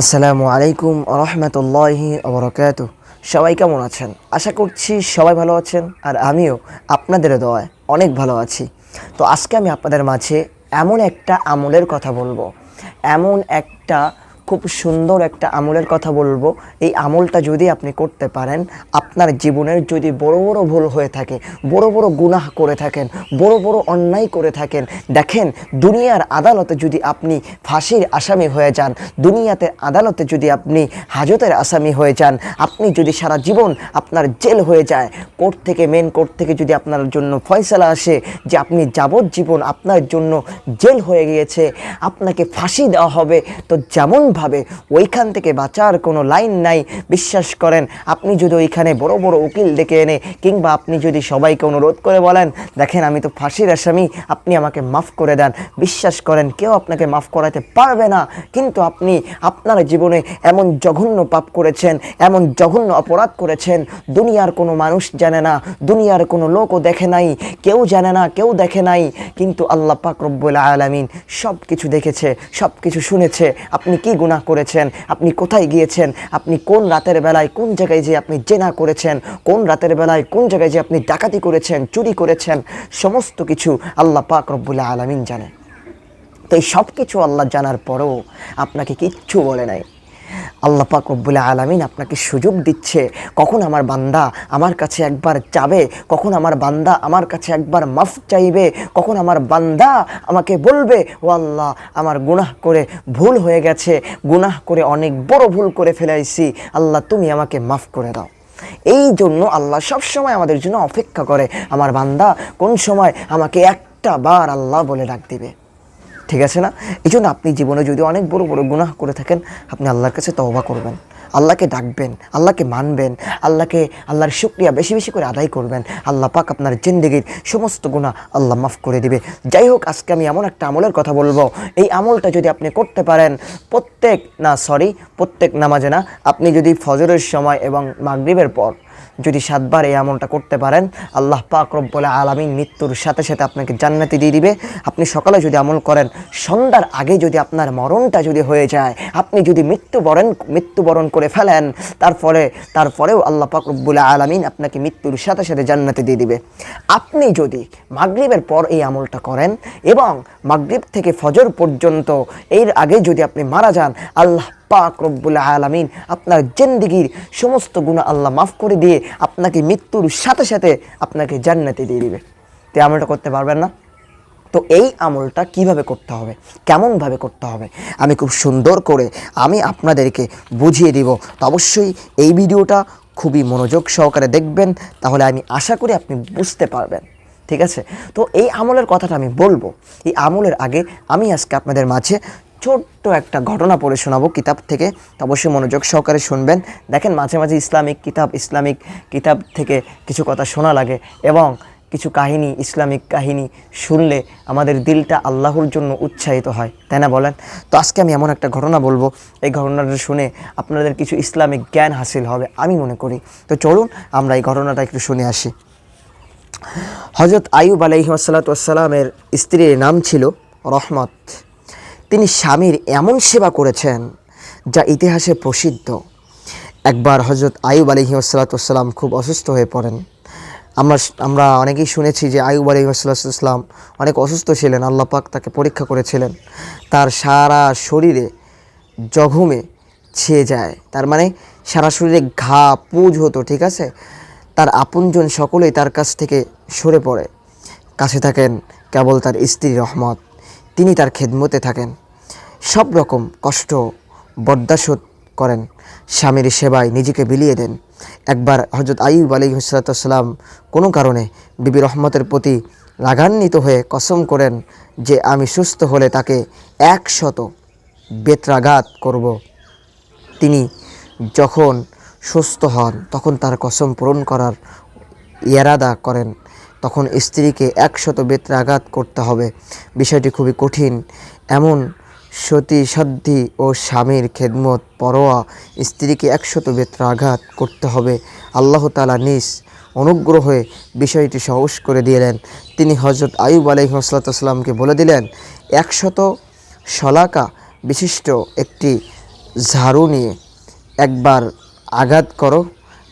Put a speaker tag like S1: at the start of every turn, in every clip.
S1: আসসালামু আলাইকুম আরহামতুল্লাহি অবরকাত সবাই কেমন আছেন? আশা করছি সবাই ভালো আছেন আর আমিও আপনাদের দোয়ায় অনেক ভালো আছি। তো আজকে আমি আপনাদের মাঝে এমন একটা আমলের কথা বলব। এমন একটা খুব সুন্দর একটা আমলের কথা বলব। এই আমলটা যদি আপনি করতে পারেন, আপনার জীবনের যদি বড় বড় ভুল হয়ে থাকে, বড় বড় গুনাহ করে থাকেন, বড় বড় অন্যায় করে থাকেন, দেখেন দুনিয়ার আদালতে যদি আপনি ফাঁসির আসামি হয়ে যান, দুনিয়াতে আদালতে যদি আপনি হাজতের আসামি হয়ে যান, আপনি যদি সারা জীবন আপনার জেল হয়ে যায়, কোর্ট থেকে মেন কোর্ট থেকে যদি আপনার জন্য ফয়সালা আসে যে আপনি যাবজ্জীবন আপনার জন্য জেল হয়ে গিয়েছে, আপনাকে ফাঁসি দেওয়া হবে, তো যেমনভাবে ওইখান থেকে বাঁচার কোনো লাইন নাই। বিশ্বাস করেন, আপনি যদি ওইখানে বড় বড় উকিল ডেকে এনে কিংবা আপনি যদি সবাইকে অনুরোধ করে বলেন, দেখেন, আমি তো ফাঁসির আসামি, আপনি আমাকে মাফ করে দেন। বিশ্বাস করেন, কেউ আপনাকে মাফ করাতে পারবে না। কিন্তু আপনি আপনার জীবনে এমন জঘন্য পাপ করেছেন, এমন জঘন্য অপরাধ করেছেন, দুনিয়ার কোনো মানুষ জানে না, দুনিয়ার কোনো লোকও দেখে নাই, কেউ জানে না, কেউ দেখে নাই। কিন্তু আল্লাহ পাক রব্বুল আলামিন সব কিছু দেখেছে সব কিছু শুনেছে। আপনি কি গুনাহ করেছেন, আপনি কোথায় গিয়েছেন, আপনি কোন রাতের বেলায় কোন জায়গায় যে আপনি জেনা করেছেন, কোন রাতের বেলায় কোন জায়গায় যে আপনি ডাকাতি করেছেন, চুরি করেছেন, সমস্ত কিছু আল্লাহ পাক রব্বুল্লাহ আলমিন জানে। তো এই সব কিছু আল্লাহ জানার পরেও আপনাকে কিচ্ছু বলে নাই। আল্লাহ পাক রব্বুল আলামিন আপনাকে সুযোগ দিচ্ছে। কখন আমার বান্দা আমার কাছে একবার যাবে? কখন আমার বান্দা আমার কাছে একবার মাফ চাইবে? কখন আমার বান্দা আমাকে বলবে, ও আল্লাহ, আমার গুনাহ করে ভুল হয়ে গেছে, গুনাহ করে অনেক বড় ভুল করে ফেলাইছি। আল্লাহ, তুমি আমাকে মাফ করে দাও। এই জন্য আল্লাহ সব সময় আমাদের জন্য অপেক্ষা করে। আমার বান্দা, কোন সময় আমাকে একটা বার আল্লাহ বলে ডাক দিবে? ঠিক আছে না? এই জন্য আপনি জীবনে যদি অনেক বড় বড় গুনাহ করে থাকেন, আপনি আল্লাহর কাছে তওবা করবেন। আল্লাহকে ডাকবেন, আল্লাহকে মানবেন, আল্লাহকে, আল্লাহর শুক্রিয়া বেশি বেশি করে আদায় করবেন। আল্লাহ পাক আপনার জিন্দগির সমস্ত গুণা আল্লাহ মাফ করে দিবে। যাই হোক, আজকে আমি এমন একটা আমলের কথা বলব। এই আমলটা যদি আপনি করতে পারেন, প্রত্যেক না সরি প্রত্যেক নামাজে না, আপনি যদি ফজরের সময় এবং মাগরিবের পর যদি সাতবার এই আমলটা করতে পারেন, আল্লাহ পাক রব্বুল আলামিন মৃত্যুর সাথে সাথে আপনাকে জান্নাতি দিয়ে দিবে। আপনি সকালে যদি আমল করেন, সন্ধ্যার আগে যদি আপনার মরণটা যদি হয়ে যায়, আপনি যদি মৃত্যুবরণ মৃত্যুবরণ করে ফেলেন, তারপরে, তারপরেও আল্লাহ পাক রব্বুল আলামিন আপনাকে মৃত্যুর সাথে সাথে জান্নাতি দিয়ে দিবে। আপনি যদি মাগরিবের পর এই আমলটা করেন এবং মাগরিব থেকে ফজর পর্যন্ত এর আগে যদি আপনি মারা যান, আল্লাহ পাক রব্বুল আলামিন আপনার জিন্দিগির সমস্ত গুণা আল্লাহ মাফ করে দিয়ে আপনাকে মৃত্যুর সাথে সাথে আপনাকে জান্নাতে দিয়ে দিবে। তো আমলটা করতে পারবেন না? তো এই আমলটা কীভাবে করতে হবে? কেমনভাবে করতে হবে? আমি খুব সুন্দর করে আমি আপনাদেরকে বুঝিয়ে দিব। তো অবশ্যই এই ভিডিওটা খুবই মনোযোগ সহকারে দেখবেন, তাহলে আমি আশা করি আপনি বুঝতে পারবেন। ঠিক আছে? তো এই আমলের কথাটা আমি বলব। এই আমলের আগে আমি আজকে আপনাদের মাঝে ছোট্ট একটা ঘটনা পড়ে শোনাবো কিতাব থেকে। অবশ্যই মনোযোগ সহকারে শুনবেন। দেখেন, মাঝে মাঝে ইসলামিক কিতাব ইসলামিক কিতাব থেকে কিছু কথা শোনা লাগে এবং কিছু কাহিনী, ইসলামিক কাহিনী শুনলে আমাদের দিলটা আল্লাহর জন্য উৎসাহিত হয়। তাই না বলেন? তো আজকে আমি এমন একটা ঘটনা বলব। এই ঘটনাটা শুনে আপনাদের কিছু ইসলামিক জ্ঞান হাসিল হবে আমি মনে করি। তো চলুন, আমরা এই ঘটনাটা একটু শুনে আসি। হজরত আয়ুব আলাইহিমাসাল্লাতামের স্ত্রীর নাম ছিল রহমত। তিনি স্বামীর এমন সেবা করেছেন যা ইতিহাসে প্রসিদ্ধ। একবার হজরত আয়ুব আলহিউসালাতাম খুব অসুস্থ হয়ে পড়েন। আমরা আমরা অনেকেই শুনেছি যে আয়ুব আলহিউসাল্লাম অনেক অসুস্থ ছিলেন, আল্লাহ পাক তাকে পরীক্ষা করেছিলেন। তার সারা শরীরে জঘমে ছেয়ে যায়। তার মানে সারা শরীরে ঘা, পুজ হতো, ঠিক আছে? তার আপনজন সকলেই তার কাছ থেকে সরে পড়ে। কাছে থাকেন কেবল তার স্ত্রী রহমত। তিনি তার খেদমতে থাকেন। সব রকম কষ্ট বরদাসত করেন। স্বামীর সেবায় নিজেকে বিলিয়ে দেন। একবার হজরত আইব আলী হুসরাতাম কোনো কারণে বিবি রহমতের প্রতি রাগান্বিত হয়ে কসম করেন যে আমি সুস্থ হলে তাকে একশত বেত্রাঘাত করব। তিনি যখন সুস্থ হন, তখন তার কসম পূরণ করার ইরাদা করেন। তখন স্ত্রীকে একশত বেত্রাঘাত করতে হবে। বিষয়টি খুবই কঠিন। এমন সতী সাধ্যি ও স্বামীর খেদমত, পরোয়া, স্ত্রীকে একশত বেত্রাঘাত করতে হবে। আল্লাহ তালা নিজ অনুগ্রহ বিষয়টি সহজ করে দিলেন। তিনি হজরত আয়ুব আলহিমসাল্লাতামকে বলে দিলেন, একশত শলাকা বিশিষ্ট একটি ঝাড়ু নিয়ে একবার আঘাত করো,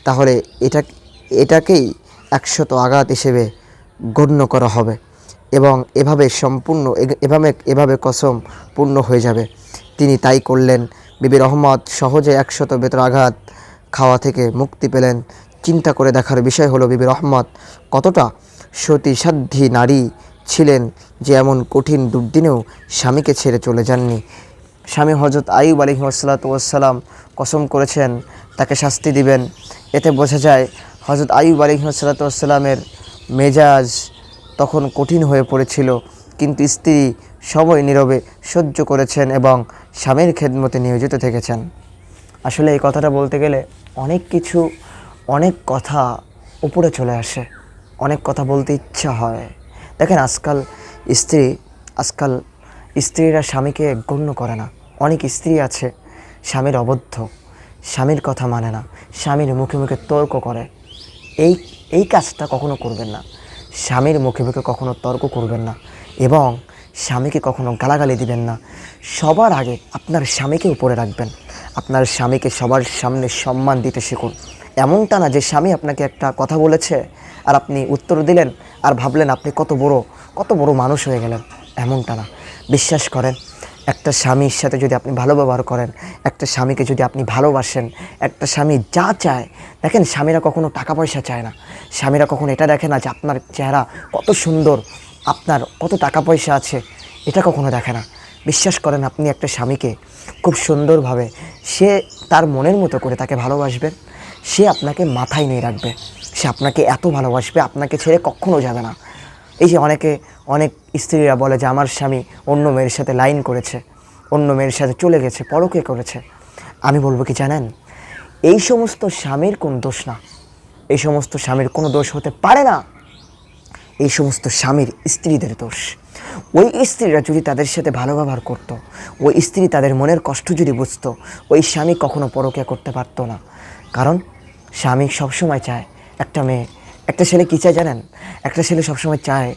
S1: তাহলে এটা এটাকেই একশত আঘাত হিসেবে গণ্য করা হবে। এবং এভাবে সম্পূর্ণ, এভাবে এভাবে কসম পূর্ণ হয়ে যাবে। তিনি তাই করলেন। বিবি রহমত সহজে একশত বেতর আঘাত খাওয়া থেকে মুক্তি পেলেন। চিন্তা করে দেখার বিষয় হলো, বিবি রহমত কতটা সতীসাধ্যী নারী ছিলেন যে এমন কঠিন দুর্দিনেও স্বামীকে ছেড়ে চলে যাননি। স্বামী হজরত আইব আলিহাসাল্লাম কসম করেছেন, তাকে শাস্তি দিবেন। এতে বোঝা যায় হজরত আইব আলিহাসাল্লামের মেজাজ তখন কঠিন হয়ে পড়েছিল, কিন্তু স্ত্রী সবই নীরবে সহ্য করেছেন এবং স্বামীর খেদমতে নিয়োজিত থেকেছেন। আসলে এই কথাটা বলতে গেলে অনেক কিছু, অনেক কথা উপরে চলে আসে, অনেক কথা বলতে ইচ্ছা হয়। দেখেন আজকাল স্ত্রী, আজকাল স্ত্রীরা স্বামীকে গণ্য করে না। অনেক স্ত্রী আছে, স্বামীর অবদ্ধ, স্বামীর কথা মানে না, স্বামীর মুখে মুখে তর্ক করে। এই এই কাজটা কখনো করবেন না। স্বামীর মুখে মুখে কখনো তর্ক করবেন না এবং স্বামীকে কখনো গালাগালি দিবেন না। সবার আগে আপনার স্বামীকে উপরে রাখবেন। আপনার স্বামীকে সবার সামনে সম্মান দিতে শিখুন। এমনটা না যে স্বামী আপনাকে একটা কথা বলেছে আর আপনি উত্তর দিলেন আর ভাবলেন আপনি কত বড় কত বড় মানুষ হয়ে গেলেন। এমনটা না। বিশ্বাস করেন একটা স্বামীর সাথে যদি আপনি ভালো ব্যবহার করেন, একটা স্বামীকে যদি আপনি ভালোবাসেন, একটা স্বামী যা চায়, দেখেন স্বামীরা কখনো টাকা পয়সা চায় না। স্বামীরা কখনো এটা দেখে না যে আপনার চেহারা কত সুন্দর, আপনার কত টাকা পয়সা আছে, এটা কখনো দেখে না। বিশ্বাস করেন আপনি একটা স্বামীকে খুব সুন্দরভাবে, সে তার মনের মতো করে তাকে ভালোবাসবেন সে আপনাকে মাথায় নিয়ে রাখবে, সে আপনাকে এত ভালোবাসবে, আপনাকে ছেড়ে কখনো যাবে না। এই যে অনেকে অনেক স্ত্রীরা বলে যে, আমার স্বামী অন্য মেয়ের সাথে লাইন করেছে, অন্য মেয়ের সাথে চলে গেছে, পরকে করেছে। আমি বলব কি, জানেন? এই সমস্ত স্বামীর কোনো দোষ না। এই সমস্ত স্বামীর কোনো দোষ হতে পারে না। এই সমস্ত স্বামীর স্ত্রীদের দোষ। ওই স্ত্রীরা যদি তাদের সাথে ভালো ব্যবহার করতো, ওই স্ত্রী তাদের মনের কষ্ট যদি বুঝতো, ওই স্বামী কখনো পরকে করতে পারতো না। কারণ স্বামী সবসময় চায়, একটা মেয়ে, একটা ছেলে কী চায় জানেন? একটা ছেলে সবসময় চায়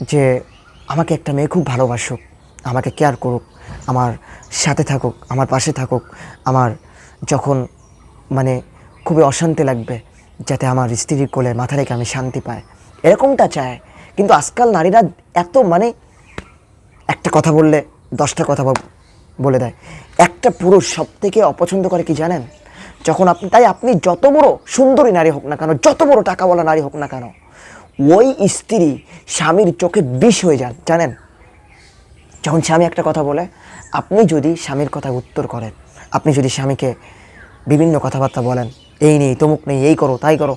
S1: যে আমাকে একটা মেয়ে খুব ভালোবাসুক, আমাকে কেয়ার করুক, আমার সাথে থাকুক, আমার পাশে থাকুক, আমার যখন মানে খুবই অশান্তি লাগবে, যাতে আমার স্ত্রীর কোলে মাথা রেখে আমি শান্তি পাই। এরকমটা চায়। কিন্তু আজকাল নারীরা এত মানে একটা কথা বললে দশটা কথা বলে দেয়। একটা পুরুষ সব থেকে অপছন্দ করে কি জানেন? যখন আপনি তাই আপনি যত বড় সুন্দরী নারী হোক না কেন, যত বড় টাকাওয়ালা নারী হোক না কেন ওই স্ত্রী স্বামীর চোখে বিষ হয়ে যান জানেন? যখন স্বামী একটা কথা বলে, আপনি যদি স্বামীর কথা উত্তর করেন, আপনি যদি স্বামীকে বিভিন্ন কথাবার্তা বলেন, এই নেই, তমুক নেই, এই করো, তাই করো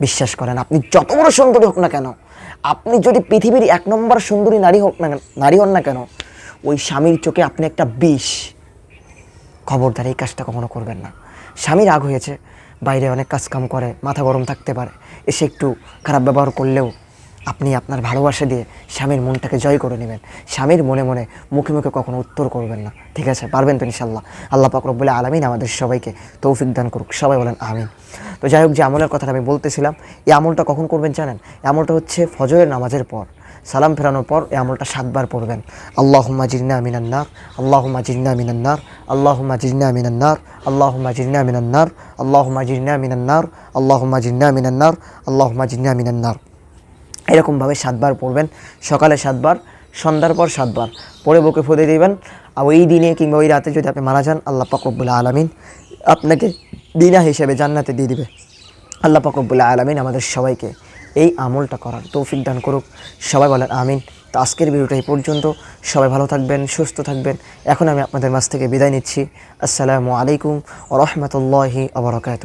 S1: বিশ্বাস করেন, আপনি যত বড় সুন্দরী হোক না কেন, আপনি যদি পৃথিবীর এক নম্বর সুন্দরী নারী হোক না নারী হন না কেন, ওই স্বামীর চোখে আপনি একটা বিষ। খবরদার এই কাজটা কখনো করবেন না। স্বামী রাগ হয়েছে, বাইরে অনেক কাজ কাম করে, মাথা গরম থাকতে পারে এসে একটু খারাপ ব্যবহার করলেও আপনি আপনার ভালোবাসা দিয়ে স্বামীর মনটাকে জয় করে নেবেন। স্বামীর মনে মনে মুখে মুখে কখনো উত্তর করবেন না। ঠিক আছে? পারবেন তো ইনশাল্লাহ আল্লাহ পাক রব্বুল আলমিন আমাদের সবাইকে তৌফিক দান করুক। সবাই বলেন আমিন। তো যাই হোক, যে আমলের কথাটা আমি বলতেছিলাম, এই আমলটা কখন করবেন জানেন? আমলটা হচ্ছে ফজরের নামাজের পর। সালাম ফেরানোর পর এই আমলটা সাতবার পড়বেন। আল্লাহ জিন্না মিনান্নার আল্লাহ জিন্না মিনান্নার আল্লাহ জিন্না মিনান্নার আল্লাহ জিন্না মিনান্নার আল্লাহ জিন্না মিনান্নার আল্লাহ জিন্না মিনান্নার আল্লাহ জিন্না মিনান্নার এরকমভাবে সাতবার পড়বেন। সকালে সাতবার, সন্ধ্যার পর সাতবার। পরে বুকে ফুদে দিবেন। আর ওই দিনে কিংবা ওই রাতে যদি আপনি মারা যান, আল্লাহ পাকবুল্লাহ আলমিন আপনাকে দিনা হিসেবে জান্নাতে দিয়ে দিবে। আল্লাহ পাকবুল্লাহ আলমিন আমাদের সবাইকে এই আমলটা করার তৌফিক দান করুক। সবাই বলেন আমিন। তো আজকের ভিডিওটা এই পর্যন্ত। সবাই ভালো থাকবেন, সুস্থ থাকবেন। এখন আমি আপনাদের মাছ থেকে বিদায় নিচ্ছি। আসসালামু আলাইকুম রহমতুল্লাহি আবরকাত